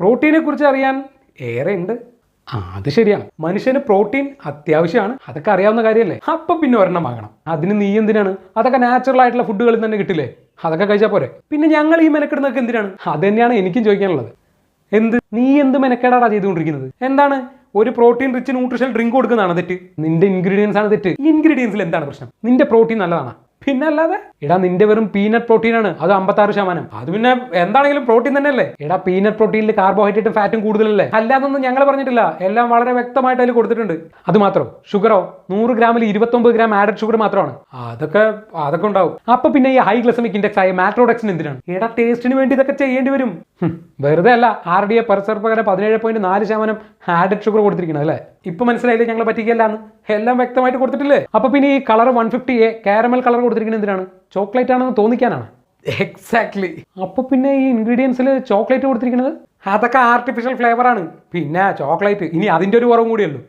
പ്രോട്ടീനെ കുറിച്ച് അറിയാൻ ഏറെ ഉണ്ട്. ആ അത് ശരിയാണ്. മനുഷ്യന് പ്രോട്ടീൻ അത്യാവശ്യമാണ്. അതൊക്കെ അറിയാവുന്ന കാര്യമല്ലേ അപ്പൊ പിന്നെ ഒരെണ്ണം വാങ്ങണം. അതിന് നീ എന്തിനാണ്? അതൊക്കെ നാച്ചുറൽ ആയിട്ടുള്ള ഫുഡുകളിൽ തന്നെ കിട്ടില്ലേ? അതൊക്കെ കഴിച്ചാൽ പോരെ. പിന്നെ ഞങ്ങൾ ഈ മെനക്കെടുന്നതൊക്കെ എന്തിനാണ്? അത് തന്നെയാണ് എനിക്കും ചോദിക്കാനുള്ളത്. എന്ത്? നീ എന്ത് മെനക്കേടാടാ ചെയ്തുകൊണ്ടിരിക്കുന്നത്? എന്താണ്? ഒരു പ്രോട്ടീൻ റിച്ച് ന്യൂട്രീഷൻ ഡ്രിങ്ക് കൊടുക്കുന്നതാണ് തെറ്റ്. നിന്റെ ഇൻഗ്രീഡിയൻസ് ആണ് തെറ്റ്. ഇൻഗ്രീഡിയൻസിൽ എന്താണ് പ്രശ്നം? നിന്റെ പ്രോട്ടീൻ നല്ലതാണ്? പിന്നെ അല്ലാതെ എടാ നിന്റെ വെറും പീനട്ട് പ്രോട്ടീൻ ആണ്. അത് അമ്പത്താറ് ശതമാനം. അത് പിന്നെ എന്താണെങ്കിലും പ്രോട്ടീൻ തന്നെയല്ലേ? എടാ പീനട്ട് പ്രോട്ടീനിൽ കാർബോഹൈഡ്രേറ്റും ഫാറ്റും കൂടുതലല്ലേ? അല്ലാതൊന്നും ഞങ്ങൾ പറഞ്ഞിട്ടില്ല. എല്ലാം വളരെ വ്യക്തമായിട്ട് അതിൽ കൊടുത്തിട്ടുണ്ട്. അത് മാത്രം. ഷുഗറോ നൂറ് ഗ്രാമിൽ ഇരുപത്തൊമ്പത് ഗ്രാം ആഡഡ് ഷുഗർ മാത്രമാണ്. അതൊക്കെ അതൊക്കെ ഉണ്ടാവും. അപ്പൊ പിന്നെ ഈ ഹൈ ഗ്ലസമിക് ഇൻഡെക്സ് ആയ മാട്രോഡക്സിന് എന്തിനാണ്? എടാ ടേസ്റ്റിന് വേണ്ടി ഇതൊക്കെ ചെയ്യേണ്ടി വരും. വെറുതെ അല്ല ആർ ഡി എ പെർസർപ്പകരം പതിനേഴ് പോയിന്റ് നാല് ശതമാനം ആഡഡ് ഷുഗർ കൊടുത്തിരിക്കണം അല്ലേ? ഇപ്പൊ മനസ്സിലായില്ലേ ഞങ്ങൾ പറ്റിക്കല്ലാന്ന് എല്ലാം വ്യക്തമായിട്ട് കൊടുത്തിട്ടില്ലേ? അപ്പൊ പിന്നെ ഈ colour one fifty A caramel colour കൊടുത്തിരിക്കുന്നത് എന്തിനാണ്? ചോക്ലേറ്റ് ആണെന്ന് തോന്നിക്കാനാണ്. എക്സാക്ട്ലി അപ്പൊ പിന്നെ ഈ ഇൻഗ്രീഡിയൻസിൽ ചോക്ലേറ്റ് കൊടുത്തിരിക്കുന്നത് അതൊക്കെ ആർട്ടിഫിഷ്യൽ ഫ്ലേവർ ആണ്. പിന്നെ ചോക്ലേറ്റ് ഇനി അതിന്റെ ഒരു കുറവും കൂടിയുള്ളൂ